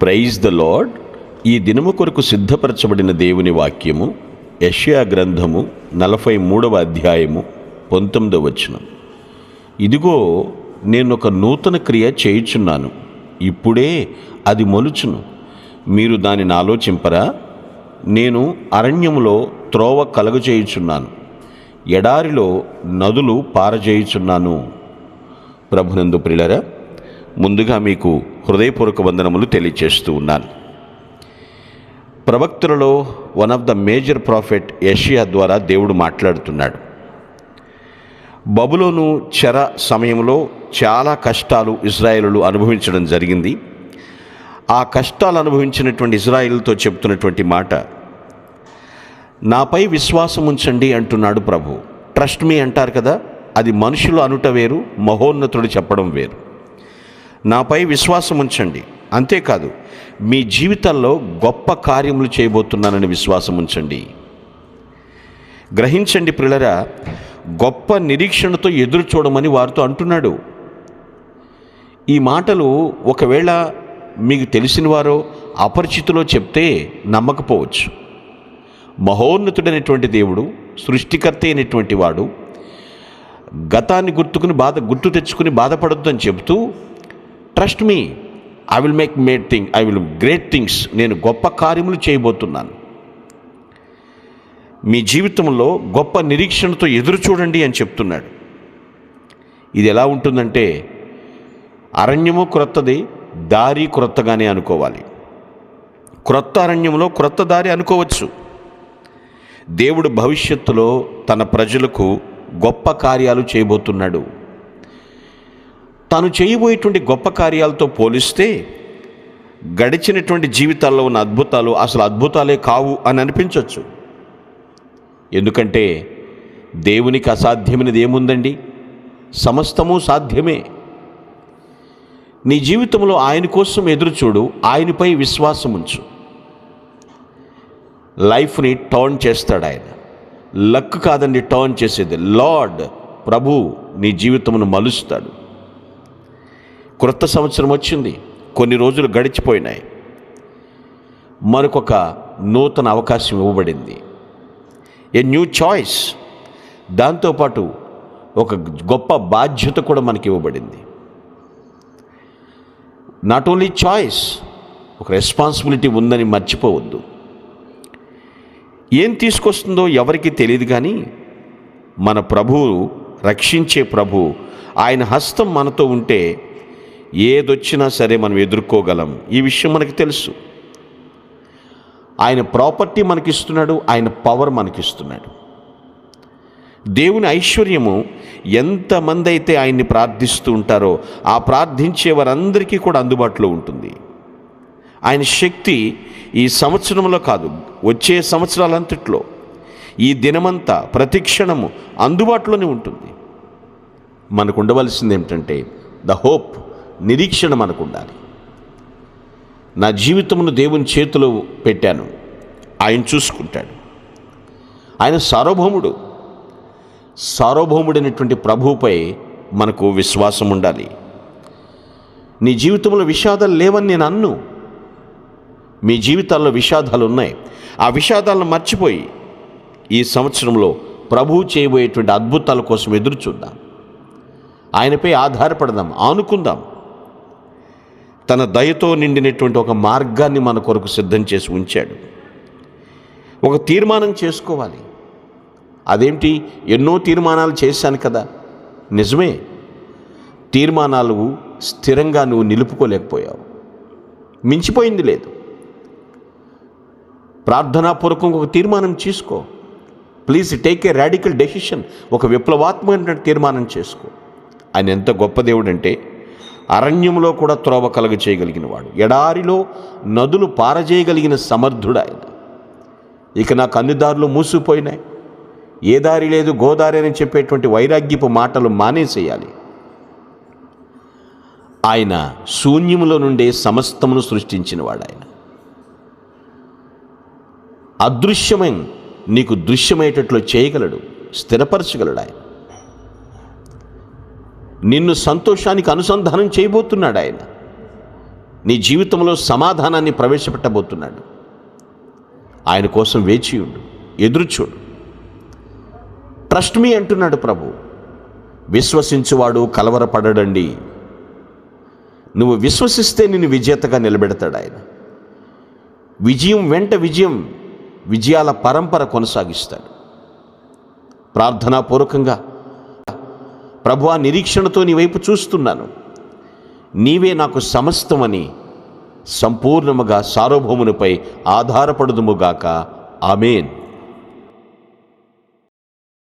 Praise the lord ఈ దినము కొరకు సిద్ధపరచబడిన దేవుని వాక్యము యష్యా గ్రంథము నలభై మూడవ అధ్యాయము పంతొమ్మిదవ వచనం. ఇదిగో నేను ఒక నూతన క్రియ చేయుచున్నాను. ఇప్పుడే అది మొలుచును. మీరు దానిని ఆలోచింపరా? నేను అరణ్యములో త్రోవ కలుగజేయుచున్నాను. ఎడారిలో నదులు పారజేయుచున్నాను. ప్రభునందు ప్రిలరా ముందుగా మీకు హృదయపూర్వక వందనములు తెలియచేస్తూ ఉన్నాను. ప్రవక్తులలో one of the major prophet Asia ద్వారా దేవుడు మాట్లాడుతున్నాడు. బబులోను చెర సమయంలో చాలా కష్టాలు ఇజ్రాయేలు అనుభవించడం జరిగింది. ఆ కష్టాలు అనుభవించినటువంటి ఇజ్రాయిల్తో చెప్తున్నటువంటి మాట. నాపై విశ్వాసం ఉంచండి అంటున్నాడు ప్రభు. ట్రస్ట్ మీ అంటారు కదా అది మనుషులు అనుట వేరు మహోన్నతుడు చెప్పడం వేరు. నాపై విశ్వాసం ఉంచండి అంతేకాదు మీ జీవితాల్లో గొప్ప కార్యములు చేయబోతున్నానని విశ్వాసం ఉంచండి. గ్రహించండి ప్రిలరా గొప్ప నిరీక్షణతో ఎదురు చూడమని వారితో అంటున్నాడు. ఈ మాటలు ఒకవేళ మీకు తెలిసిన వారో అపరిచితులో చెప్తే నమ్మకపోవచ్చు. మహోన్నతుడైనటువంటి దేవుడు సృష్టికర్త అయినటువంటి వాడు గతాన్ని గుర్తుకుని బాధ గుర్తు తెచ్చుకుని బాధపడొద్దు అని చెబుతూ trust me I will make made thing I will great things నేను గొప్ప కార్యములు చేయబోతున్నాను. మీ జీవితంలో గొప్ప నిరీక్షణతో ఎదురు చూడండి అని చెప్తున్నాడు. ఇది ఎలా ఉంటుందంటే అరణ్యము క్రొత్తది దారి క్రొత్తగానే అనుకోవాలి. క్రొత్త అరణ్యంలో క్రొత్త దారి అనుకోవచ్చు. దేవుడు భవిష్యత్తులో తన ప్రజలకు గొప్ప కార్యాలు చేయబోతున్నాడు. తాను చేయబోయేటువంటి గొప్ప కార్యాలతో పోలిస్తే గడిచినటువంటి జీవితాల్లో ఉన్న అద్భుతాలు అసలు అద్భుతాలే కావు అని అనిపించవచ్చు ఎందుకంటే దేవునికి అసాధ్యమైనది ఏముందండి? సమస్తము సాధ్యమే. నీ జీవితంలో ఆయన కోసం ఎదురుచూడు ఆయనపై విశ్వాసం ఉంచు. లైఫ్ని టర్న్ చేస్తాడు ఆయన. లక్ కాదండి టర్న్ చేసేది. లార్డ్ ప్రభు నీ జీవితమును మలుస్తాడు. క్రొత్త సంవత్సరం వచ్చింది కొన్ని రోజులు గడిచిపోయినాయి. మరొక నూతన అవకాశం ఇవ్వబడింది. A new choice. దాంతోపాటు ఒక గొప్ప బాధ్యత కూడా మనకి ఇవ్వబడింది. నాట్ ఓన్లీ చాయిస్ ఒక రెస్పాన్సిబిలిటీ ఉందని మర్చిపోవద్దు. ఏం తీసుకొస్తుందో ఎవరికి తెలియదు కానీ మన ప్రభువు రక్షించే ప్రభు ఆయన హస్తం మనతో ఉంటే ఏదొచ్చినా సరే మనం ఎదుర్కోగలం. ఈ విషయం మనకి తెలుసు. ఆయన ప్రాపర్టీ మనకిస్తున్నాడు ఆయన పవర్ మనకిస్తున్నాడు. దేవుని ఐశ్వర్యము ఎంతమంది అయితే ఆయన్ని ప్రార్థిస్తూ ఉంటారో ఆ ప్రార్థించే వారందరికీ కూడా అందుబాటులో ఉంటుంది. ఆయన శక్తి ఈ సంవత్సరంలో కాదు వచ్చే సంవత్సరాలంతట్లో ఈ దినమంతా ప్రతి క్షణము అందుబాటులోనే ఉంటుంది. మనకు ఉండవలసింది ఏమిటంటే ద హోప్ నిరీక్షణ మనకు ఉండాలి నా జీవితమును దేవుని చేతిలో పెట్టాను. ఆయన చూసుకుంటాడు. ఆయన సార్వభౌముడు. సార్వభౌముడైనటువంటి ప్రభువుపై మనకు విశ్వాసం ఉండాలి. నీ జీవితంలో విషాదాలు లేవని నేను అన్ను. మీ జీవితాల్లో విషాదాలు ఉన్నాయి. ఆ విషాదాలను మర్చిపోయి ఈ సంవత్సరంలో ప్రభువు చేయబోయేటువంటి అద్భుతాల కోసం ఎదురు చూద్దాం. ఆయనపై ఆధారపడదాం ఆనుకుందాం. తన దయతో నిండినటువంటి ఒక మార్గాన్ని మన కొరకు సిద్ధం చేసి ఉంచాడు. ఒక తీర్మానం చేసుకోవాలి. అదేంటి? ఎన్నో తీర్మానాలు చేశాను కదా. నిజమే. తీర్మానాలు స్థిరంగా నువ్వు నిలుపుకోలేకపోయావు. మించిపోయింది లేదు. ప్రార్థనాపూర్వకం ఒక తీర్మానం చేసుకో. Please take a radical decision. ఒక విప్లవాత్మక తీర్మానం చేసుకో. ఆయన ఎంత గొప్ప దేవుడు అంటే అరణ్యంలో కూడా త్రోవ కలగ చేయగలిగిన వాడు ఎడారిలో నదులు పారజేయగలిగిన సమర్థుడు ఆయన. ఇక నాకు అన్ని దారులు మూసిపోయినాయి ఏ దారి లేదు గోదారి అని చెప్పేటువంటి వైరాగ్యపు మాటలు మానేసేయాలి. ఆయన శూన్యములో నుండే సమస్తమును సృష్టించినవాడు ఆయన అదృశ్యమైన నీకు దృశ్యమయ్యేటట్లు చేయగలడు స్థిరపరచగలడు ఆయన నిన్ను సంతోషానికి అనుసంధానం చేయబోతున్నాడు ఆయన నీ జీవితంలో సమాధానాన్ని ప్రవేశపెట్టబోతున్నాడు. ఆయన కోసం వేచి ఉండు ఎదురుచూడు ట్రస్ట్ మీ అంటున్నాడు ప్రభు. విశ్వసించువాడు కలవరపడడండి. నువ్వు విశ్వసిస్తే నిన్ను విజేతగా నిలబెడతాడు ఆయన. విజయం వెంట విజయం విజయాల పరంపర కొనసాగిస్తాడు. ప్రార్థనాపూర్వకంగా ప్రభు ఆ నిరీక్షణతో నీ వైపు చూస్తున్నాను. నీవే నాకు సమస్తమని సంపూర్ణముగా సార్వభౌమునిపై ఆధారపడదుముగాక. ఆమెన్.